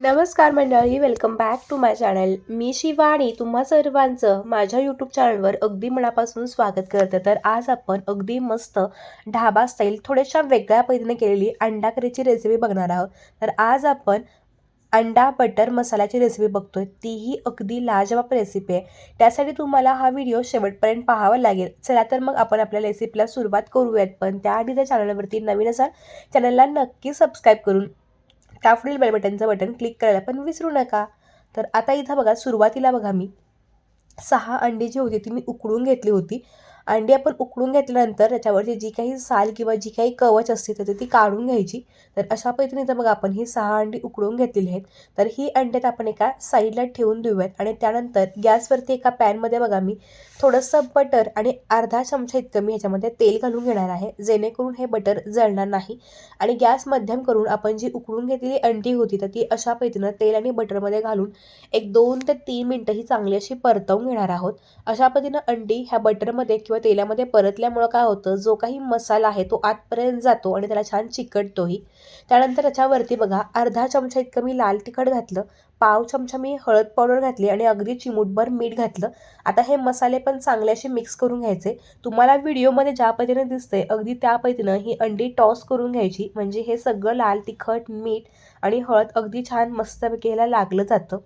नमस्कार मंडळी welcome back to my channel मी शिवाणी तुम्हा सर्वांचं माझ्या यूट्यूब चॅनलवर अगदी मनापासून स्वागत करते. तर आज आपण अगदी मस्त ढाबा स्टाईल थोड्याशा वेगळ्या पद्धतीने केलेली अंडा करीची रेसिपी बघणार आहोत. तर आज आपण अंडा बटर मसाल्याची रेसिपी बघतोय. तीही अगदी लाजवाब रेसिपी आहे. त्यासाठी तुम्हाला हा व्हिडिओ शेवटपर्यंत पाहावा लागेल. चला तर मग आपण आपल्या रेसिपीला सुरुवात करूयात. पण त्याआधी त्या चॅनलवरती नवीन असाल चॅनलला नक्की सबस्क्राईब करून त्या पुढील बेल बटनचं बटन क्लिक करायला पण विसरू नका. तर आता इथं बघा सुरुवातीला बघा मी. सहा अंडी जी होती ती मी उकडून घेतली होती. अंडी आपण उकळून घेतल्यानंतर त्याच्यावरची जी काही साल किंवा जी काही कवच असते तर ती काढून घ्यायची. तर अशा पद्धतीने तर बघा आपण ही सहा अंडी उकळून घेतलेली आहेत. तर ही अंड्यात आपण एका साईडला ठेवून देऊयात आणि त्यानंतर गॅसवरती एका पॅनमध्ये बघा मी थोडंसं बटर आणि अर्धा चमचा इतकं मी ह्याच्यामध्ये तेल घालून घेणार आहे. जेणेकरून हे बटर जळणार नाही. आणि गॅस मध्यम करून आपण जी उकडून घेतलेली अंडी होती तर ती अशा पद्धतीनं तेल आणि बटरमध्ये घालून एक दोन ते तीन मिनटं ही चांगली अशी परतवून घेणार आहोत. अशा पद्धतीनं अंडी ह्या बटरमध्ये किंवा तेलामध्ये परतल्यामुळं काय होतं जो काही मसाला आहे तो आतपर्यंत जातो आणि त्याला छान चिकटतोही. त्यानंतर त्याच्यावरती बघा अर्धा चमचा इतकं मी लाल तिखट घातलं पाव चमचा मी हळद पावडर घातली आणि अगदी चिमूटभर मीठ घातलं. आता हे मसाले पण चांगले असे मिक्स करून घ्यायचे. तुम्हाला व्हिडिओमध्ये ज्या पद्धतीने दिसते अगदी त्या पद्धतीनं ही अंडी टॉस करून घ्यायची. म्हणजे हे सगळं लाल तिखट मीठ आणि हळद अगदी छान मस्तपैकी ह्याला लागलं जातं.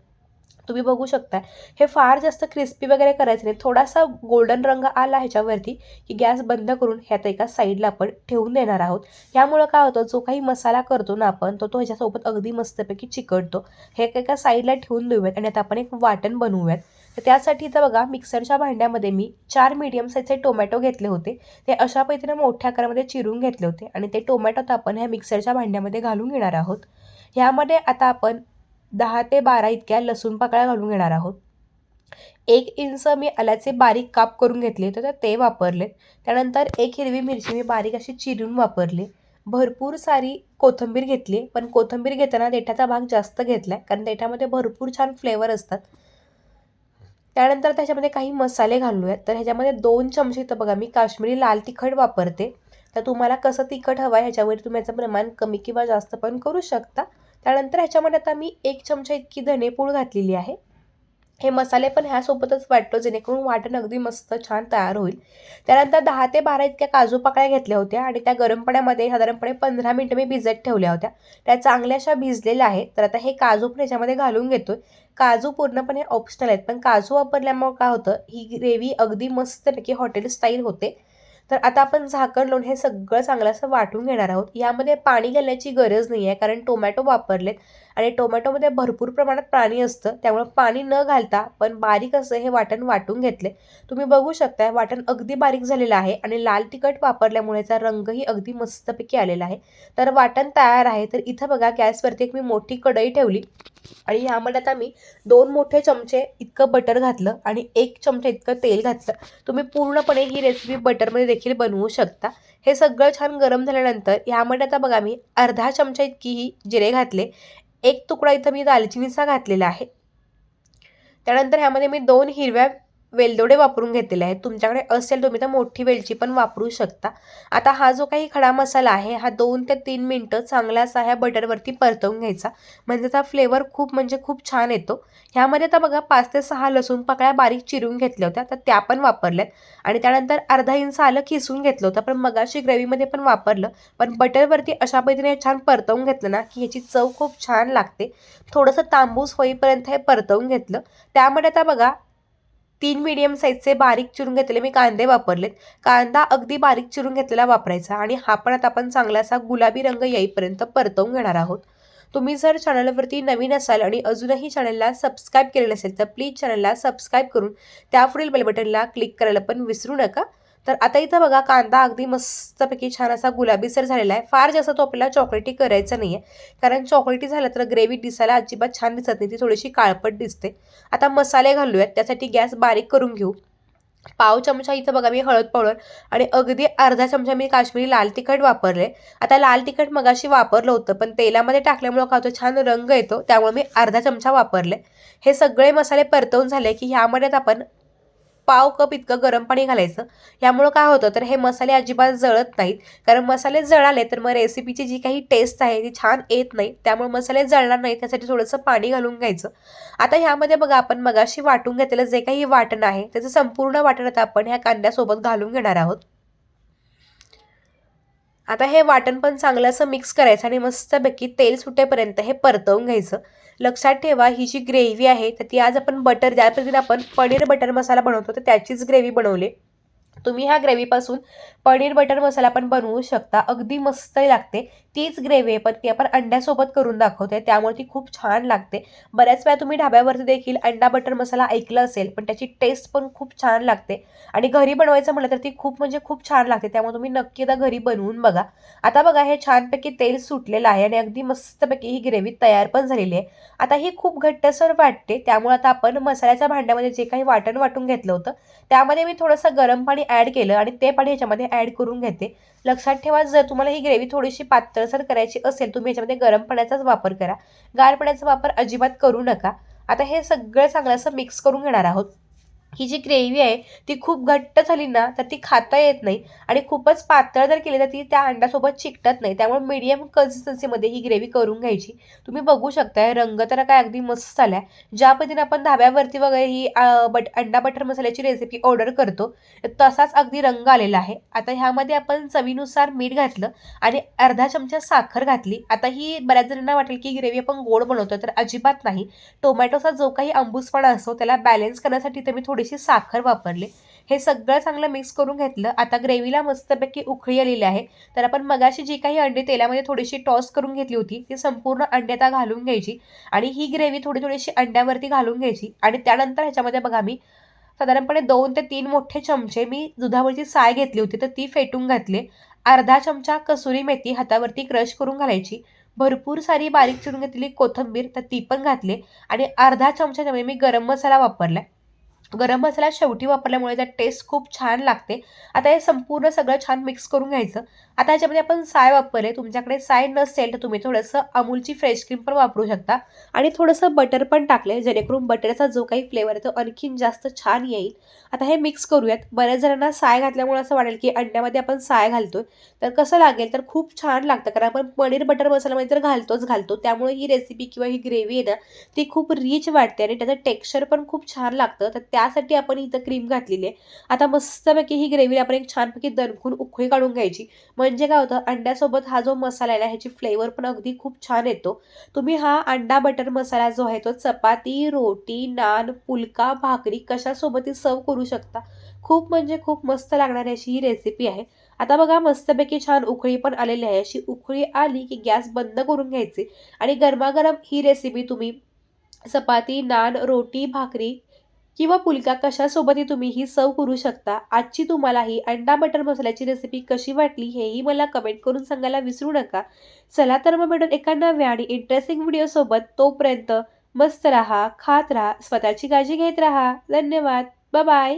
तुम्ही बघू शकता हे फार जास्त क्रिस्पी वगैरे करायचं नाही. थोडासा गोल्डन रंग आला ह्याच्यावरती की गॅस बंद करून ह्यात एका साईडला आपण ठेवून देणार आहोत. ह्यामुळं काय होतं जो काही मसाला करतो ना आपण तो तो ह्याच्यासोबत अगदी मस्तपैकी चिकटतो. हे एका साईडला ठेवून देऊयात आणि आता आपण एक वाटण बनवूयात. तर त्यासाठी इथं बघा मिक्सरच्या भांड्यामध्ये मी चार मीडियम साईजचे टोमॅटो घेतले होते. ते अशा पद्धतीने मोठ्या आकारामध्ये चिरून घेतले होते आणि ते टोमॅटो तर आपण ह्या मिक्सरच्या भांड्यामध्ये घालून घेणार आहोत. ह्यामध्ये आता आपण दहा ते बारा इतक्या लसूण पाकळ्या घालून घेणार आहोत. एक इंच मी आल्याचे बारीक काप करून घेतले तर ते वापरले त्यानंतर एक हिरवी मिरची मी बारीक अशी चिरून वापरली. भरपूर सारी कोथिंबीर घेतली पण कोथिंबीर घेताना देठाचा भाग जास्त घेतला आहे कारण देठामध्ये भरपूर छान फ्लेवर असतात. त्यानंतर त्याच्यामध्ये काही मसाले घालूयात. तर ह्याच्यामध्ये दोन चमचे तर बघा मी काश्मीरी लाल तिखट वापरते. तर तुम्हाला कसं तिखट हवं आहे ह्याच्यावर तुम्ही याचं प्रमाण कमी किंवा जास्त पण करू शकता. त्यानंतर ह्याच्यामध्ये आता मी एक चमचा इतकी धनेपूड घातलेली आहे. हे मसाले पण ह्यासोबतच वाटतो जेणेकरून वाटण अगदी मस्त छान तयार होईल. त्यानंतर दहा ते बारा इतक्या काजू पाकळ्या घेतल्या होत्या आणि त्या गरम पाण्यामध्ये साधारणपणे पंधरा मिनटं मी भिजत ठेवल्या होत्या. त्या चांगल्याशा भिजलेल्या आहेत. तर आता हे काजू पण ह्याच्यामध्ये घालून घेतोय. काजू पूर्णपणे ऑप्शनल आहेत. पण काजू वापरल्यामुळे काय होतं ही ग्रेव्ही अगदी मस्त नक्की हॉटेल स्टाईल होते. तर आता आपण झाकण लावून हे सगळं चांगलं असं वाटून घेणार आहोत. यामध्ये पाणी घालण्याची गरज नाही आहे कारण टोमॅटो वापरलेत. आणि टोमॅटोमध्ये भरपूर प्रमाणात पाणी असतं त्यामुळे पाणी न घालता पण बारीक असं हे वाटण वाटून घेतले. तुम्ही बघू शकता वाटण अगदी बारीक झालेलं आहे आणि लाल तिखट वापरल्यामुळे याचा रंगही अगदी मस्तपैकी आलेला आहे. तर वाटण तयार आहे तर इथं बघा गॅसवरती एक मी मोठी कढई ठेवली. आणि ह्यामध्ये आता मी दोन मोठे चमचे इतकं बटर घातलं आणि एक चमचा इतकं तेल घातलं. तुम्ही पूर्णपणे ही रेसिपी बटरमध्ये देखील बनवू शकता. हे सगळं छान गरम झाल्यानंतर ह्यामध्ये आता बघा मी अर्धा चमचा इतकी ही जिरे घातले. एक तुकडा इथं मी दालचिनीचा घातलेला आहे. त्यानंतर ह्यामध्ये मी दोन हिरव्या वेलदोडे वापरून घेतलेले आहेत तुमच्याकडे असेल तुम्ही तर मोठी वेलची पण वापरू शकता. आता हा जो काही खडा मसाला आहे हा दोन ते तीन मिनटं चांगला असा ह्या बटरवरती परतवून घ्यायचा. म्हणजे त्याचा फ्लेवर खूप म्हणजे खूप छान येतो. ह्यामध्ये आता बघा पाच ते सहा लसूण पाकळ्या बारीक चिरून घेतल्या होत्या तर त्या पण वापरल्यात. आणि त्यानंतर अर्धा इंच आलं खिसून घेतलं होतं पण मगाशी ग्रेव्हीमध्ये पण वापरलं. पण बटरवरती अशा पद्धतीने छान परतवून घेतलं ना की ह्याची चव खूप छान लागते. थोडंसं तांबूस होईपर्यंत हे परतवून घेतलं. त्यामध्ये आता बघा तीन मीडियम साईजचे बारीक चिरून घेतलेले मी कांदे वापरलेत. कांदा अगदी बारीक चिरून घेतलेला वापरायचा आणि हा पण आता आपण चांगलासा गुलाबी रंग येईपर्यंत परतवून घेणार आहोत. तुम्ही जर चॅनलवरती नवीन असाल आणि अजूनही चॅनलला सबस्क्राईब केलेलं असेल तर प्लीज चॅनलला सबस्क्राईब करून त्यापुढील बेलबटनला क्लिक करायला पण विसरू नका. तर आता इथं बघा कांदा अगदी मस्तपैकी छान असा गुलाबीसर झालेला आहे. फार जास्त तो आपल्याला चॉकलेटी करायचा नाही आहे कारण चॉकलेटी झालं तर ग्रेव्ही दिसायला अजिबात छान दिसत नाही. ती थोडीशी काळपट दिसते. आता मसाले घालूयात. त्यासाठी गॅस बारीक करून घेऊ. पाव चमचा इथं बघा मी हळद पावडर आणि अगदी अर्धा चमचा मी काश्मीरी लाल तिखट वापरले. आता लाल तिखट मगाशी वापरलं होतं पण तेलामध्ये टाकल्यामुळं काय होतं छान रंग येतो. त्यामुळे मी अर्धा चमचा वापरले. हे सगळे मसाले परतवून झाले की ह्यामध्ये आपण पाव कप इतकं गरम पाणी घालायचं. यामुळं काय होतं तर हे मसाले अजिबात जळत नाहीत. कारण मसाले जळाले तर मग रेसिपीची जी काही टेस्ट आहे ती छान येत नाही. त्यामुळे मसाले जळणार नाही त्यासाठी थोडंसं पाणी घालून घ्यायचं. आता ह्यामध्ये बघा आपण मगाशी वाटून घेतलेलं जे काही वाटण आहे त्याचं संपूर्ण वाटण आता आपण ह्या कांद्यासोबत घालून घेणार आहोत. आता हे वाटण पण चांगलं असं मिक्स करायचं आणि मस्तपैकी तेल सुटेपर्यंत हे परतवून घ्यायचं. लक्षात ठेवा ही जी ग्रेव्ही आहे तर ती आज आपण बटर ज्या पद्धतीने आपण पनीर बटर मसाला बनवतो तर त्याचीच ग्रेव्ही बनवली. तुम्ही ह्या ग्रेव्हीपासून पनीर बटर मसाला पण बनवू शकता. अगदी मस्त लागते. तीच ग्रेव्ही आहे पण ती आपण अंड्यासोबत करून दाखवते. त्यामुळे ती खूप छान लागते. बऱ्याच वेळा तुम्ही ढाब्यावरती देखील अंडा बटर मसाला ऐकलं असेल पण त्याची टेस्ट पण खूप छान लागते. आणि घरी बनवायचं म्हटलं तर ती खूप म्हणजे खूप छान लागते. त्यामुळे तुम्ही नक्की एकदा घरी बनवून बघा. आता बघा हे छानपैकी तेल सुटलेलं आहे आणि अगदी मस्तपैकी ही ग्रेव्ही तयार पण झालेली आहे. आता ही खूप घट्टसर वाटते. त्यामुळे आता आपण मसाल्याच्या भांड्यामध्ये जे काही वाटण वाटून घेतलं होतं त्यामध्ये मी थोडंसं गरम पाणी ॲड केलं आणि ते पाणी ह्याच्यामध्ये ॲड करून घेते. लक्षात ठेवा जर तुम्हाला ही ग्रेव्ही थोडीशी पातळसर करायची असेल तुम्ही ह्याच्यामध्ये गरम पाण्याचाच वापर करा. गार पाण्याचा वापर अजिबात करू नका. आता हे सगळं चांगलं असं मिक्स करून घेणार आहोत. ही जी ग्रेव्ही आहे ती खूप घट्ट झाली ना तर ती खाता येत नाही. आणि खूपच पातळ जर केली तर ती त्या अंड्यासोबत चिकटत नाही. त्यामुळे मीडियम कन्सिस्टन्सीमध्ये ही ग्रेव्ही करून घ्यायची. तुम्ही बघू शकताय रंग तर काय अगदी मस्त झाला आहे ज्या पद्धतीने आपण धाब्यावरती वगैरे ही बट अंडा बटर मसाल्याची रेसिपी ऑर्डर करतो तसाच अगदी रंग आलेला आहे. आता ह्यामध्ये आपण चवीनुसार मीठ घातलं आणि अर्धा चमचा साखर घातली. आता ही बऱ्याच जणांना वाटेल की ग्रेव्ही आपण गोड बनवतो तर अजिबात नाही. टोमॅटोचा जो काही अंबूसपणा असतो त्याला बॅलन्स करण्यासाठी तर मी थोडीशी साखर वापरली. हे सगळं चांगलं मिक्स करून घेतलं. आता ग्रेव्हीला मस्तपैकी उखळी आलेली आहे. तर आपण मगाशी जी काही अंडी तेलामध्ये थोडीशी टॉस करून घेतली होती ती संपूर्ण अंड्यात घालून घ्यायची. आणि ही ग्रेव्ही थोडी थोडीशी अंड्यावरती घालून घ्यायची. आणि त्यानंतर ह्याच्यामध्ये बघा मी साधारणपणे दोन ते तीन मोठे चमचे मी दुधावरची साय घेतली होती तर ती फेटून घातले. अर्धा चमचा कसुरी मेथी हातावरती क्रश करून घालायची. भरपूर सारी बारीक चिरून घेतलेली कोथिंबीर तर ती पण घातली. आणि अर्धा चमच्यामध्ये मी गरम मसाला वापरला गरम मसाला शेवटी वापरल्यामुळे त्यात टेस्ट खूप छान लागते. आता हे संपूर्ण सगळं छान मिक्स करून घ्यायचं. आता ह्याच्यामध्ये आपण साय वापरले तुमच्याकडे साय नसेल तर तुम्ही थोडंसं अमूलची फ्रेश क्रीम पण वापरू शकता. आणि थोडंसं बटर पण टाकले जेणेकरून बटरचा जो काही फ्लेवर आहे तो आणखीन जास्त छान येईल. आता हे मिक्स करूयात. बऱ्याच जणांना साय घातल्यामुळे असं वाटेल की अंड्यामध्ये आपण साय घालतो तर कसं लागेल? तर खूप छान लागतं. कारण आपण पनीर बटर मसाल्यामध्ये तर घालतोच घालतो. त्यामुळे ही रेसिपी किंवा ही ग्रेव्ही आहे ना ती खूप रिच वाटते आणि त्याचं टेक्स्चर पण खूप छान लागतं. तर त्या त्यासाठी आपण इथं क्रीम घातलेली आहे. आता मस्तपैकी ही ग्रेव्ही आपण एक छानपैकी दणकून उकळी काढून घ्यायची. म्हणजे काय होतं अंड्यासोबत हा जो मसाला आहे ना ह्याची फ्लेवर पण अगदी खूप छान येतो. तुम्ही हा अंडा बटर मसाला जो आहे तो चपाती रोटी नान पुलका भाकरी कशासोबतही सर्व करू शकता? खूप म्हणजे खूप मस्त लागणारी अशी ही रेसिपी आहे. आता बघा मस्तपैकी छान उकळी पण आलेली आहे. अशी उकळी आली की गॅस बंद करून घ्यायची. आणि गरमागरम ही रेसिपी तुम्ही चपाती नान रोटी भाकरी किंवा पुलका कशासोबतही तुम्ही ही सर्व करू शकता. आजची तुम्हाला ही अंडा बटर मसाल्याची रेसिपी कशी वाटली हेही मला कमेंट करून सांगायला विसरू नका. चला तर मग भेटून एका नव्या आणि इंटरेस्टिंग व्हिडिओसोबत तोपर्यंत मस्त राहा खात राहा स्वतःची काळजी घेत राहा. धन्यवाद. बाय